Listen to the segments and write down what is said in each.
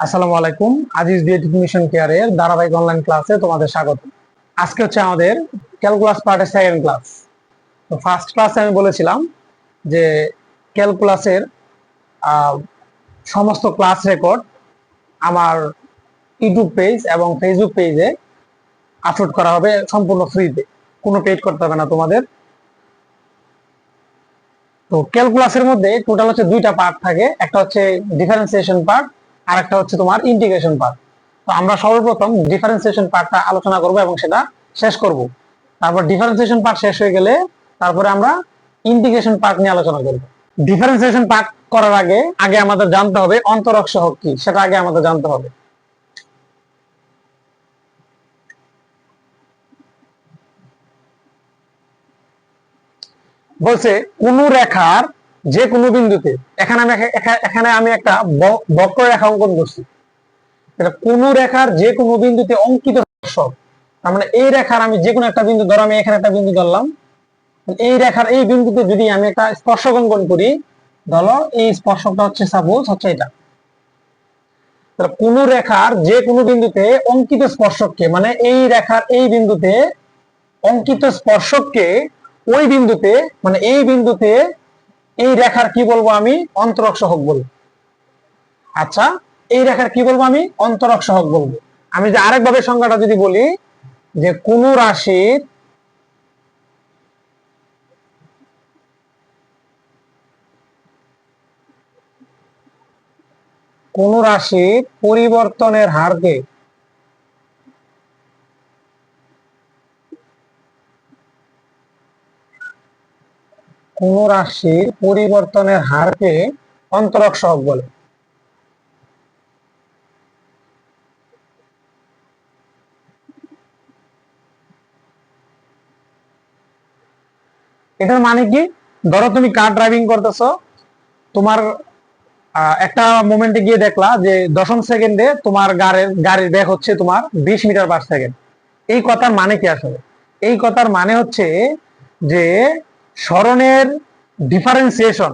আসসালামু আলাইকুম, আজিজ ডিএটিভ মিশন কেয়ারের ধারাবাহিক অনলাইন ক্লাসে তোমাদের স্বাগত। আজকে হচ্ছে আমাদের ক্যালকুলাস পার্টের সেকেন্ড ক্লাস তো ফার্স্ট ক্লাসে আমি বলেছিলাম যে ক্যালকুলাসের সমস্ত ক্লাস রেকর্ড আমার ইউটিউব পেজ এবং ফেসবুক পেজে আপলোড করা হবে সম্পূর্ণ ফ্রিতে কোনো পেড করতে হবে না তোমাদের। তো ক্যালকুলাসের মধ্যে টোটাল হচ্ছে দুইটা পার্ট থাকে। একটা হচ্ছে ডিফারেন্সিয়েশন পার্ট আর একটা হচ্ছে তোমার ইন্টিগ্রেশন পার্ট তো আমরা সর্বপ্রথম ডিফারেন্সিয়েশন পার্টটা আলোচনা করব এবং সেটা শেষ করব। তারপর ডিফারেন্সিয়েশন পার্ট শেষ হয়ে গেলে তারপরে আমরা ইন্টিগ্রেশন পার্ট নিয়ে আলোচনা করব। ডিফারেন্সিয়েশন পার্ট করার আগে আগে আমাদের জানতে হবে অন্তরক সহগ কি, সেটা আগে আমাদের জানতে হবে। বলছে কোন রেখার যে কোনো বিন্দুতে। এখানে আমি এখা- এখা- এখানে আমি একটা বক্ররেখা অঙ্কন করছি। এটা কোন রেখার যে কোনো বিন্দুতে অঙ্কিত স্পর্শক তার মানে এই রেখার আমি যে কোনো একটা বিন্দু, ধরো আমি এখানে একটা বিন্দু ধরলাম। এই রেখার এই বিন্দুতে যদি আমি একটা স্পর্শক অঙ্কন করি, ধরো এই স্পর্শকটা হচ্ছে সাপোজ হচ্ছে এটা। কোন রেখার যে কোনো বিন্দুতে অঙ্কিত স্পর্শককে মানে এই রেখার এই বিন্দুতে অঙ্কিত স্পর্শককে ওই বিন্দুতে মানে এই বিন্দুতে এই রেখার কি বলব আমি? অন্তরক সহক বলব। আচ্ছা এই রেখার কি বলব আমি? অন্তরক সহক বলব। আমি যে আরেকভাবে সংজ্ঞাটা যদি বলি, যে কোন রাশির কোন রাশির পরিবর্তনের হারকে কোন রাশির পরিবর্তনের হারকে অন্তরক সহগ বলে। এটার মানে কি? ধরো তুমি কার ড্রাইভিং করতেছো, তোমার একটা মোমেন্টে গিয়ে দেখলা যে দশম সেকেন্ডে তোমার গাড়ির গাড়ির ব্যাগ হচ্ছে তোমার বিশ মিটার পার সেকেন্ড এই কথার মানে কি আসলে? এই কথার মানে হচ্ছে যে স্মরণের ডিফারেন্সিয়েশন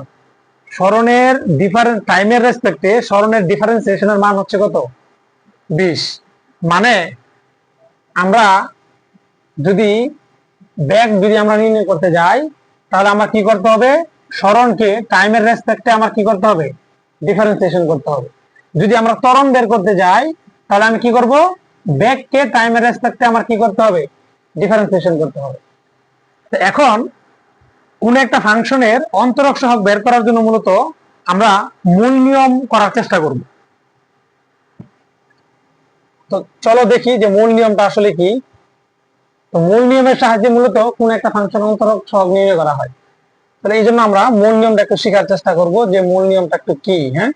স্মরণের ডিফারেন্স টাইমের রেসপেক্টে স্মরণের ডিফারেন্সিয়েশনের মান হচ্ছে কত? বিশ। মানে আমরা যদি ব্যাগ যদি আমরা নির্ণয় করতে যাই, তাহলে আমার কি করতে হবে? স্মরণকে টাইমের রেসপেক্টে আমার কি করতে হবে? ডিফারেন্সিয়েশন করতে হবে। যদি আমরা ত্বরণ বের করতে যাই, তাহলে আমি কি করব? ব্যাগকে টাইমের রেসপেক্টে আমার কি করতে হবে? ডিফারেন্সিয়েশন করতে হবে। এখন কোন একটা ফাংশনের অন্তরক সহগ বের করার জন্য মূলত আমরা মূল নিয়ম করার চেষ্টা করব। তো চলো দেখি যে মূল নিয়মটা আসলে কি। তো মূল নিয়মের সাহায্যে মূলত কোন একটা ফাংশন অন্তরক সহগ নির্ণয় করা হয়। তাহলে এই জন্য আমরা মূল নিয়মটা একটু শেখার চেষ্টা করব যে মূল নিয়মটা একটু কি হ্যাঁ?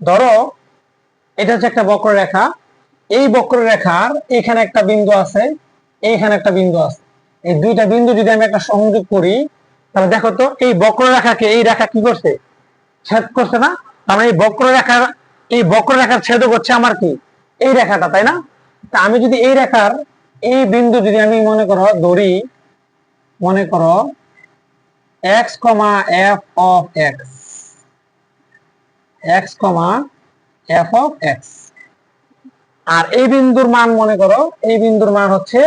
ধরো, এটা হচ্ছে একটা বক্ররেখা। এই বক্ররেখার এখানে একটা বিন্দু আছে, এইখানে একটা বিন্দু আছে। এই দুইটা বিন্দু যদি আমি একটা সংযোগ করি, তাহলে দেখো তো, এই বক্ররেখাকে এই রেখা কি করছে? ছেদ করছে না? তার মানে এই বক্ররেখার এই বক্ররেখার ছেদ করছে আমার কি? এই রেখাটা, তাই না? তা আমি যদি এই রেখার এই বিন্দু যদি আমি মনে করো, ধরি, মনে করো x comma f of x x comma f of x আর এই বিন্দুর মান মনে করো, এই বিন্দুর মান হচ্ছে,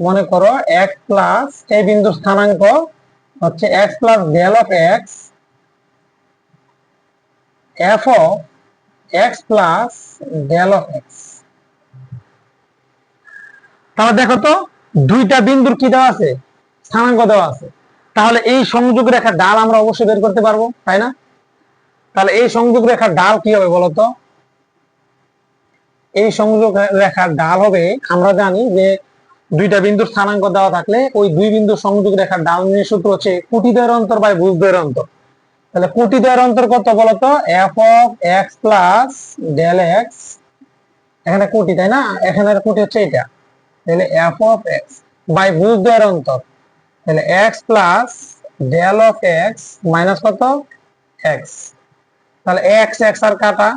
মনে করো এক্স প্লাস এই বিন্দুর স্থানাঙ্ক হচ্ছে x plus del of x f x plus del of x তাহলে দেখো তো, দুইটা বিন্দুর কি দেওয়া আছে? স্থানাঙ্ক দেওয়া আছে। তাহলে এই সংযোগ রেখার ডাল আমরা অবশ্যই বের করতে পারব, তাই না? তাহলে এই সংযোগ রেখার ডাল কি হবে বলতো এই সংযোগ রেখার ডাল হবে, আমরা জানি যে দুইটা বিন্দুর স্থানাঙ্ক দেওয়া থাকলে ওই দুই বিন্দুর সংযোগ রেখার ডাল নিয়ে সূত্র হচ্ছে কোটিদ্বয়ের অন্তর বাই ভুজদ্বয়ের অন্তর। তাহলে কোটিদ্বয়ের অন্তর কত বলতো? F of x plus del x এখানে কোটি, তাই না? এখানে কোটি হচ্ছে এটা। তাহলে এফ অফ এক্স বাই ভুজদ্বয়ের অন্তর। তাহলে x plus del of x minus কত? এক্স তাহলে এক্স এক্স আর কাটা।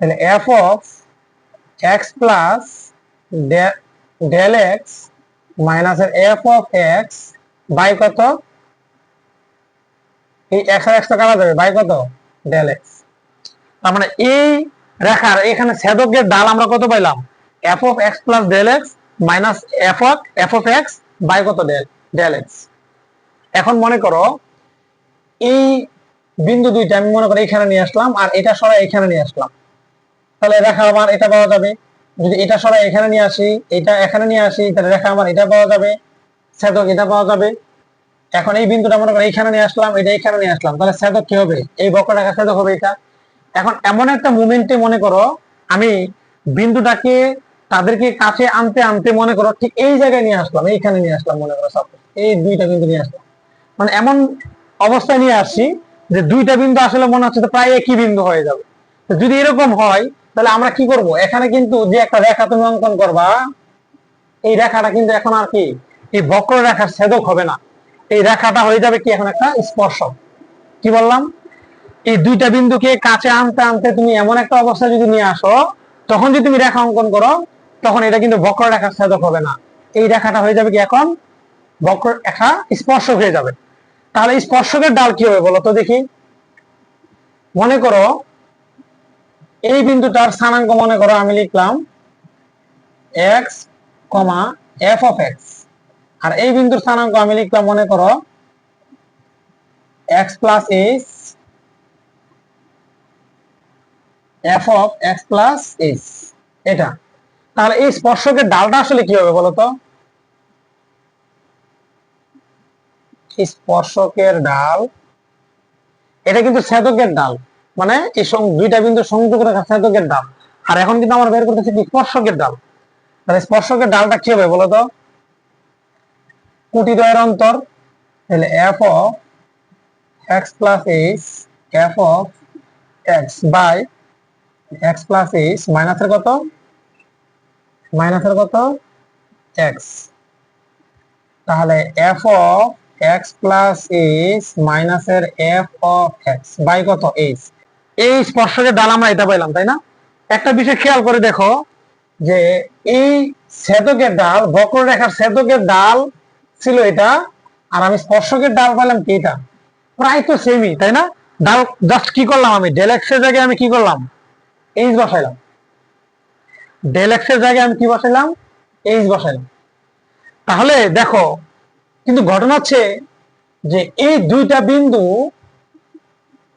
তাহলে f of x plus del x minus f of x by কত? এই এক্স আর এক্স কাটা যাবে বাই কত? ডেল এক্স তার মানে এই রেখার এখানে ছেদকের ডাল আমরা কত পাইলাম? F of x plus del x minus f of f of x by কত ডেল ডেল এক্স এখন মনে করো, এই বিন্দু দুইটা আমি মনে করি এখানে নিয়ে আসলাম, আর এটা সরাই এখানে নিয়ে আসলাম। তাহলে রেখা আমার এটা পাওয়া যাবে। যদি এটা সরাই এখানে নিয়ে আসি এটা এখানে নিয়ে আসি তাহলে রেখা আমার এটা পাওয়া যাবে। ছেদক এটা পাওয়া যাবে। এখন এই বিন্দুটা মনে করো এইখানে নিয়ে আসলাম এটা এখানে নিয়ে আসলাম তাহলে ছেদক কি হবে? এই বক্ররেখা ছেদক হবে এটা। এখন এমন একটা মুভমেন্টে মনে করো আমি বিন্দুটাকে তাদেরকে কাছে আনতে আনতে মনে করো ঠিক এই জায়গায় নিয়ে আসলাম এইখানে নিয়ে আসলাম মনে করো suppose, এই দুইটা বিন্দু নিয়ে আসলাম। মানে এমন অবস্থায় নিয়ে আসছি যে দুইটা বিন্দু আসলে মনে হচ্ছে প্রায় একই বিন্দু হয়ে যাবে। যদি এরকম হয় তাহলে আমরা কি করব? এখানে কিন্তু যে একটা রেখা তুমি অঙ্কন করবা, এই রেখাটা কিন্তু এখন আর কি, এই বক্র রেখার ছেদক হবে না। এই রেখাটা হয়ে যাবে কি এখন একটা স্পর্শক। কি বললাম? এই দুইটা বিন্দুকে কাছে আনতে আনতে তুমি এমন একটা অবস্থা যদি নিয়ে আসো, তখন যদি তুমি রেখা অঙ্কন করো, তখন এটা কিন্তু বক্র রেখার ছেদক হবে না। এই রেখাটা হয়ে যাবে কি এখন? বক্র রেখা স্পর্শক হয়ে যাবে। তাহলে স্পর্শকের ডাল কি হবে বলো তো দেখি। মনে করো এই বিন্দুটার স্থানাঙ্ক মনে করো আমি লিখলাম x comma f of x আর এই বিন্দুর স্থানাঙ্ক আমি লিখলাম মনে করো x plus h f of x plus h এটা। তাহলে এই স্পর্শকের ডালটা আসলে কি হবে বলতো? স্পর্শকের ডাল, এটা কিন্তু ছেদকের ডাল। মানে এই দুইটা বিন্দু সংযোগ রেখা ছেদকের ডাল। আর এখন কিন্তু আমরা বের করতেছি কি স্পর্শকের ডাল। তাহলে স্পর্শকের ডালটা কি হবে বলতো? কুটি দ্বয়ের অন্তর, তাহলে f x plus h f of x by x plus h মাইনাসের কত? মাইনাসের কত? এক্স তাহলে এফ এক্স প্লাস এইচ মাইনাসের এফ অফ এক্স বাই কত? এইচ এই স্পর্শকের ডাল আমরা এটা পাইলাম, তাই না? একটা বিষয় খেয়াল করে দেখো যে এই ছেদকের ডাল, বক্ররেখার ছেদকের ডাল ছিল এটা, আর আমি স্পর্শকের ডাল পাইলাম কি এটা? প্রায় তো সেমই তাই না? ডাল জাস্ট কি করলাম আমি? ডেল এক্সের জায়গায় আমি কি করলাম? এইচ বসাইলাম। ডেল এক্সের জায়গায় আমি কি বসাইলাম? এইচ বসাইলাম। তাহলে দেখো, কিন্তু ঘটনা হচ্ছে যে এই দুইটা বিন্দু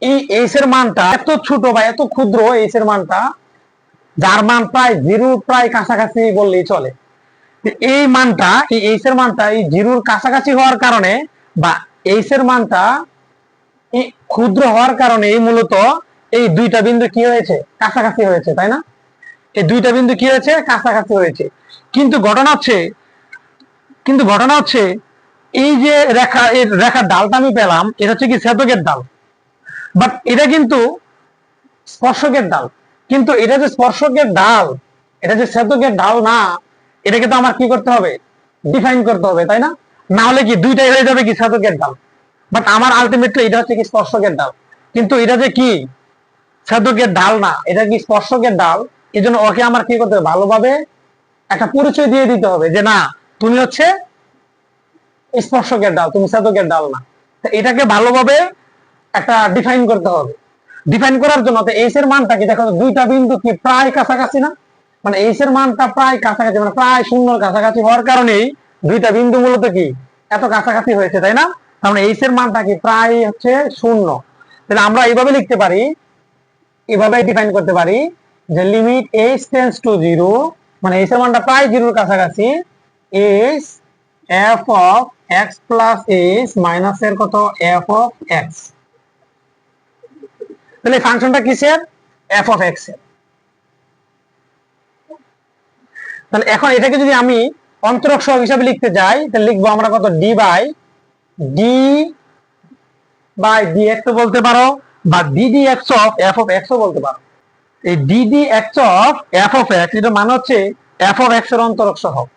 এই এইচ এর মানটা এত ছোট বা এত ক্ষুদ্র এইচ এর মানটা, যার মান প্রায় প্রায় কাছাকাছি বললেই চলে। এই মানটা, এই এইচ এর মানটা এই জিরোর কাছাকাছি হওয়ার কারণে বা এইচ এর মানটা ক্ষুদ্র হওয়ার কারণে এই মূলত এই দুইটা বিন্দু কি হয়েছে? কাছাকাছি হয়েছে, তাই না? এই দুইটা বিন্দু কি হয়েছে? কাছাকাছি হয়েছে। কিন্তু ঘটনা হচ্ছে, কিন্তু ঘটনা হচ্ছে, এই যে রেখা, এই রেখার ডালটা আমি পেলাম, এটা হচ্ছে কি ছেদকের ডাল। বাট এটা কিন্তু স্পর্শকের ডাল। কিন্তু এটা যে স্পর্শকের ডাল, এটা যে ছেদকের ডাল না, এটাকে তো আমার কি করতে হবে? ডিফাইন করতে হবে, তাই না? না হলে কি দুইটাই হয়ে যাবে কি ছেদকের ডাল? বাট আমার আলটিমেটলি এটা হচ্ছে কি স্পর্শকের ডাল। কিন্তু এটা যে কি? ছেদকের ডাল না, এটা কি স্পর্শকের ডাল? এই জন্য ওকে আমার কি করতে হবে? ভালোভাবে একটা পরিচয় দিয়ে দিতে হবে যে না, তুমি হচ্ছে স্পর্শকের ডাল, তুমি শ্বেতকের ডাল না। এটাকে ভালোভাবে একটা ডিফাইন করতে হবে। ডিফাইন করার জন্য তো এইচ এর মানটা কি? দেখো দুইটা বিন্দু কি প্রায় কাছাকাছি না? মানে এইচ এর মানটা প্রায় কাছাকাছি মানে প্রায় শূন্যর কাছাকাছি হওয়ার কারণেই দুইটা বিন্দু মূলত কি? এত কাছাকাছি হয়েছে, তাই না? তার মানে এইচ এর মানটা কি প্রায় হচ্ছে শূন্য। তাহলে আমরা এইভাবে লিখতে পারি এভাবে ডিফাইন করতে পারি যে limit h tends to zero মানে এইচ এর মানটা প্রায় জিরোর কাছাকাছি h f of x plus h minus এর কত? এফ অফ এক্স তাহলে ফাংশনটা কিসের? এফ অফ এক্সের। তাহলে এখন এটাকে যদি আমি অন্তরক সহগ হিসাবে লিখতে যাই, তাহলে লিখব আমরা কত? D by d by d x বলতে পারো, বা d d x of f of x বলতে পারো। এই d d x of f of x এটা মানে হচ্ছে এফ অফ এক্সের অন্তরক সহগ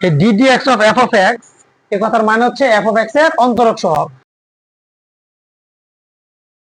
এই d d x of f of x এই কথার মানে হচ্ছে এফ অফ এক্সের অন্তরক সহগ